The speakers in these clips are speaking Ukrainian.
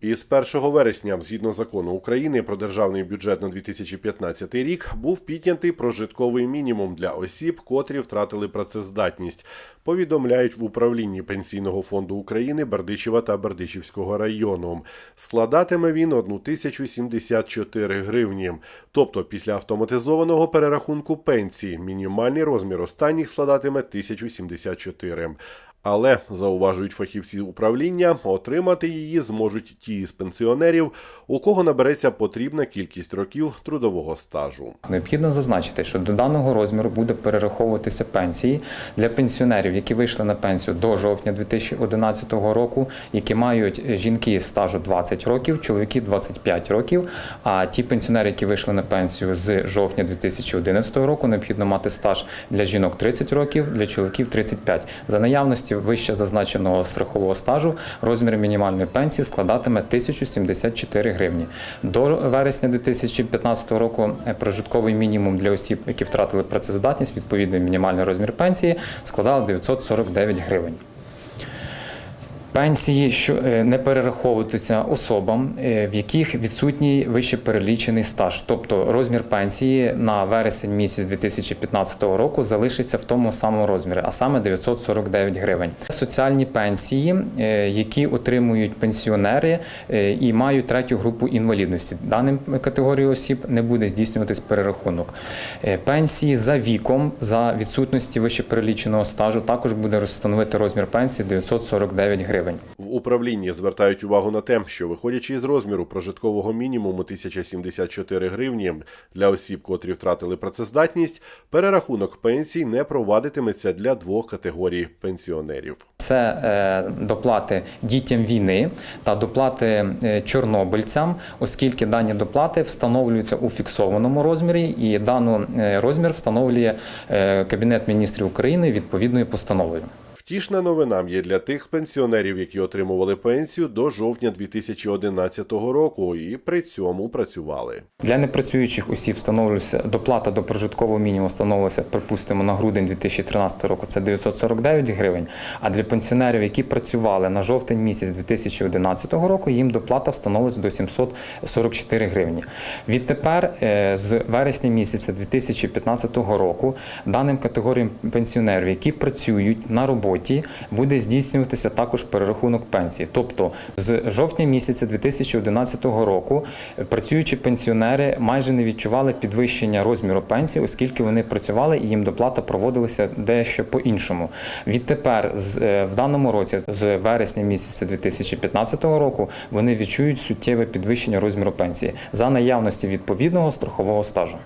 Із 1 вересня, згідно закону України про державний бюджет на 2015 рік, був піднятий прожитковий мінімум для осіб, котрі втратили працездатність. Повідомляють в управлінні пенсійного фонду України Бердичева та Бердичівського району. Складатиме він 1074 гривні. Тобто, після автоматизованого перерахунку пенсії мінімальний розмір останніх складатиме 1074. Але зауважують фахівці управління, отримати її зможуть ті з пенсіонерів, у кого набереться потрібна кількість років трудового стажу. Необхідно зазначити, що до даного розміру буде перераховуватися пенсії для пенсіонерів, які вийшли на пенсію до жовтня 2011 року, які мають жінки стажу 20 років, чоловіки 25 років. А ті пенсіонери, які вийшли на пенсію з жовтня 2011 року, необхідно мати стаж для жінок 30 років, для чоловіків 35. За наявності вище зазначеного страхового стажу розмір мінімальної пенсії складатиме 1074 гривні. До вересня 2015 року е, прожитковий мінімум для осіб, які втратили працездатність, відповідний мінімальний розмір пенсії складав 949 гривень. Пенсії, що е, не перераховуються особам, е, в яких відсутній вище перелічений стаж, тобто розмір пенсії на вересень місяць 2015 року залишиться в тому самому розмірі, а саме 949 гривень. Соціальні пенсії, е, які отримують пенсіонери і мають третю групу інвалідності. Даним категорією осіб не буде здійснюватись перерахунок. Пенсії за віком, за відсутності вище переліченого стажу, також буде розстановити розмір пенсії 949 гривень. В управлінні звертають увагу на те, що виходячи із розміру прожиткового мінімуму 1074 гривні для осіб, котрі втратили працездатність, перерахунок пенсій не провадитиметься для двох категорій пенсіонерів. Це е, доплати дітям війни та доплати е, чорнобильцям, оскільки дані доплати встановлюються у фіксованому розмірі, і даний розмір встановлює е, Кабінет міністрів України відповідною постановою. Втішна новина є для тих пенсіонерів, які отримували пенсію до жовтня 2011 року і при цьому працювали. Для непрацюючих осіб встановлюється доплата до прожиткового мінімуму встановилася, припустимо, на грудень 2013 року. Це 949 гривень. А для пенсіонерів, які працювали на жовтень місяць 2011 року, їм доплата встановлюється до 744 гривні. Відтепер, е, з вересня місяця 2015 року, даним категоріям пенсіонерів, які працюють на роботі, буде здійснюватися також перерахунок пенсії. Тобто з жовтня місяця 2011 року працюючі пенсіонери майже не відчували підвищення розміру пенсії, оскільки вони працювали і їм доплата проводилася дещо по-іншому. Відтепер, е, в даному році, з вересня місяця 2015 року, вони відчують суттєве підвищення розміру пенсії за наявності відповідного страхового стажу.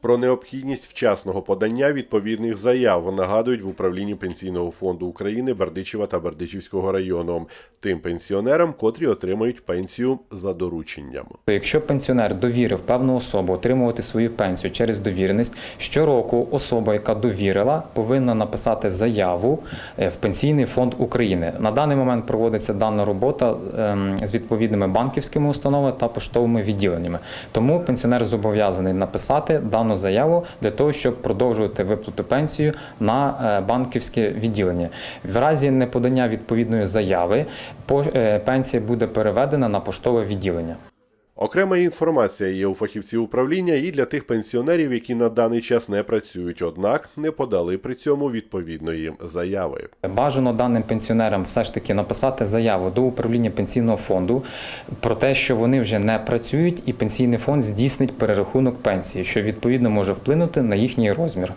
Про необхідність вчасного подання відповідних заяв нагадують в управлінні пенсійного фонду України Бердичева та Бердичівського району тим пенсіонерам, котрі отримають пенсію за дорученням. Якщо пенсіонер довірив певну особу отримувати свою пенсію через довіреність, щороку особа, яка довірила, повинна написати заяву е, в пенсійний фонд України. На даний момент проводиться дана робота ем, з відповідними банківськими установами та поштовими відділеннями. Тому пенсіонер зобов'язаний написати дану заяву для того, щоб продовжувати виплату пенсію на е, банківське відділення. В разі неподання відповідної заяви е, пенсія буде переведена на поштове відділення. Окрема інформація є у фахівців управління і для тих пенсіонерів, які на даний час не працюють, однак не подали при цьому відповідної заяви. Бажано даним пенсіонерам все ж таки написати заяву до управління пенсійного фонду про те, що вони вже не працюють, і пенсійний фонд здійснить перерахунок пенсії, що відповідно може вплинути на їхній розмір.